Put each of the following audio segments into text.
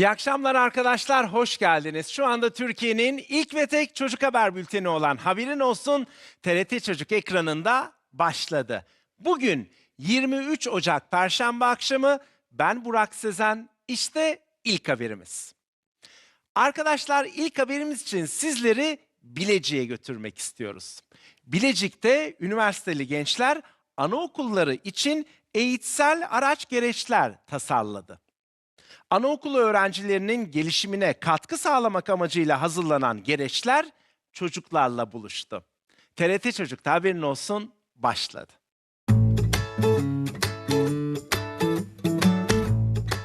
İyi akşamlar arkadaşlar, hoş geldiniz. Şu anda Türkiye'nin ilk ve tek çocuk haber bülteni olan Haberin Olsun TRT Çocuk ekranında başladı. Bugün 23 Ocak Perşembe akşamı ben Burak Sezen, işte ilk haberimiz. Arkadaşlar ilk haberimiz için sizleri Bilecik'e götürmek istiyoruz. Bilecik'te üniversiteli gençler anaokulları için eğitsel araç gereçler tasarladı. Anaokulu öğrencilerinin gelişimine katkı sağlamak amacıyla hazırlanan gereçler çocuklarla buluştu. TRT Çocuk'ta haberin olsun başladı.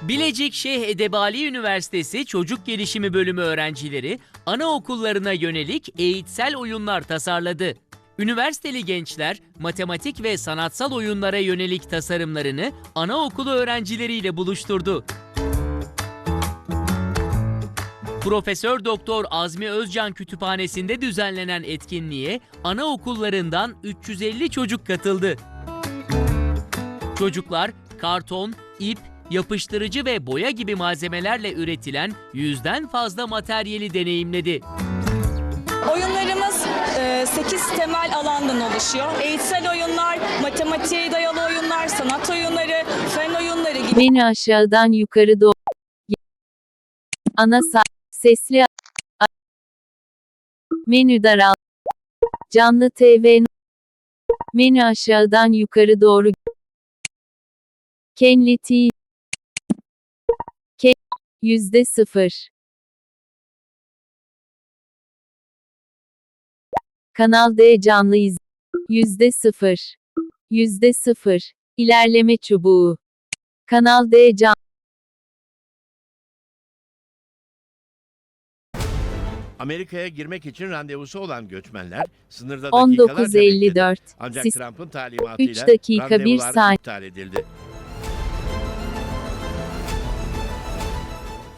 Bilecik Şeyh Edebali Üniversitesi Çocuk Gelişimi Bölümü öğrencileri anaokullarına yönelik eğitsel oyunlar tasarladı. Üniversiteli gençler matematik ve sanatsal oyunlara yönelik tasarımlarını anaokulu öğrencileriyle buluşturdu. Profesör Doktor Azmi Özcan Kütüphanesi'nde düzenlenen etkinliğe anaokullarından 350 çocuk katıldı. Çocuklar karton, ip, yapıştırıcı ve boya gibi malzemelerle üretilen yüzden fazla materyali deneyimledi. Oyunlarımız 8 temel alandan oluşuyor. Eğitsel oyunlar, matematiğe dayalı oyunlar, sanat oyunları, fen oyunları gibi Menü aşağıdan yukarı doğru. Ana sa sesli menü daral canlı TV menü aşağıdan yukarı doğru Kenli T Ke yüzde sıfır. Kanal D canlı iz yüzde sıfır. Yüzde sıfır. İlerleme çubuğu. Kanal D can Amerika'ya girmek için randevusu olan göçmenler sınırda dakikalarca bekledi. 19.54 Ancak Siz Trump'ın talimatıyla Üç dakika, bir randevular saniye. iptal edildi.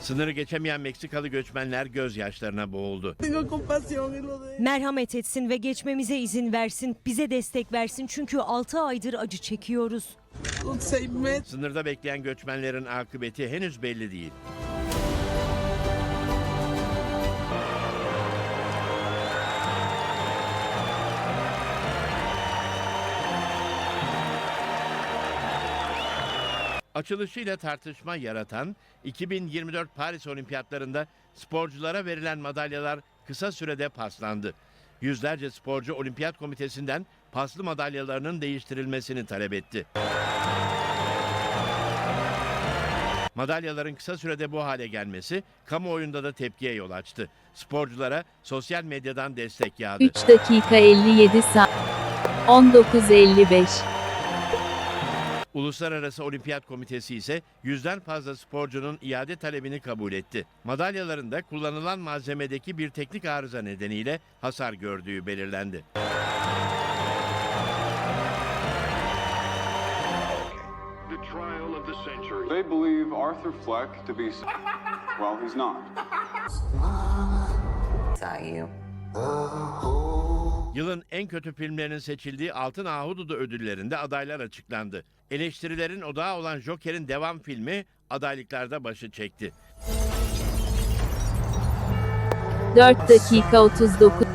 Sınırı geçemeyen Meksikalı göçmenler gözyaşlarına boğuldu. Merhamet etsin ve geçmemize izin versin, bize destek versin çünkü 6 aydır acı çekiyoruz. Sınırda bekleyen göçmenlerin akıbeti henüz belli değil. Açılışıyla tartışma yaratan 2024 Paris Olimpiyatlarında sporculara verilen madalyalar kısa sürede paslandı. Yüzlerce sporcu Olimpiyat Komitesi'nden paslı madalyalarının değiştirilmesini talep etti. Madalyaların kısa sürede bu hale gelmesi kamuoyunda da tepkiye yol açtı. Sporculara sosyal medyadan destek yağdı. 3 dakika 57 saat 19.55 Uluslararası Olimpiyat Komitesi ise yüzden fazla sporcunun iade talebini kabul etti. Madalyalarında kullanılan malzemedeki bir teknik arıza nedeniyle hasar gördüğü belirlendi. The trial of the century. They believe Arthur Fleck to be. Well, he's not. Yılın en kötü filmlerinin seçildiği Altın Ahududu ödüllerinde adaylar açıklandı. Eleştirilerin odağı olan Joker'in devam filmi adaylıklarda başı çekti. 4 dakika 39